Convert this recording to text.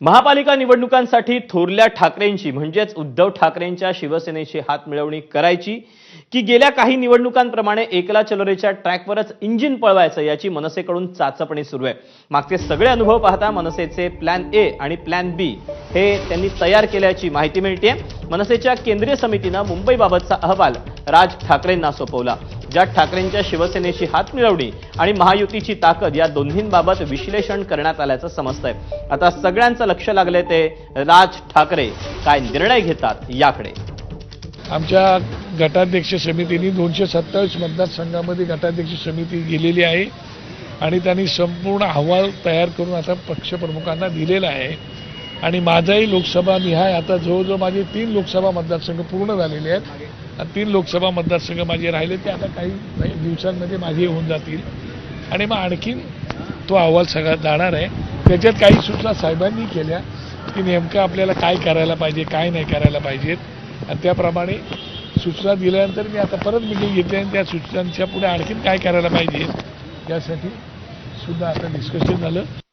महापालिका निवडणुकांसाठी थोरल्या ठाकरेंची म्हणजेच उद्धव ठाकरेंच्या शिवसेनेची हात मिळवणी करायची की गेल्या काही निवडणुकांप्रमाणे एकला चलोरेच्या ट्रॅकवरच इंजिन पळवायचं याची मनसेकडून चाचपणी सुरू आहे. मागचे सगळे अनुभव पाहता मनसेचे प्लॅन ए आणि प्लॅन बी हे त्यांनी तयार केल्याची माहिती मिळते मनसेच्या केंद्रीय समितीनं मुंबईबाबतचा अहवाल राज ठाकरेंना सोपवला. ज्यात ठाकरेंच्या शिवसेनेची हात मिळवणी आणि महायुतीची ताकद या दोन्हींबाबत विश्लेषण करण्यात आल्याचं समजतंय. आता सगळ्यांचं लक्ष लागलंय ते राज ठाकरे काय निर्णय घेतात याकडे. आमच्या गटाध्यक्ष समितीने दोनशे सत्तावीस मतदारसंघामध्ये गटाध्यक्ष समिती गेलेली आहे आणि त्यांनी संपूर्ण अहवाल तयार करून आता पक्षप्रमुखांना दिलेला आहे. आणि माझाही लोकसभा निहाय आता जवळजवळ माझे तीन लोकसभा मतदारसंघ पूर्ण झालेले आहेत. तीन लोकसभा मतदारसंघ माझे राहिले ते आता काही काही दिवसांमध्ये माझे होऊन जातील. आणि मग आणखीन तो अहवाल सगळा जाणार आहे. त्याच्यात काही सूचना साहेबांनी केल्या की नेमकं आपल्याला काय करायला पाहिजे काय नाही करायला पाहिजेत. आणि त्याप्रमाणे सूचना दिल्यानंतर मी आता परत मिटिंग घेतली आणि त्या सूचनांच्या पुढे आणखीन काय करायला पाहिजे यासाठी सुद्धा आता डिस्कशन झालं.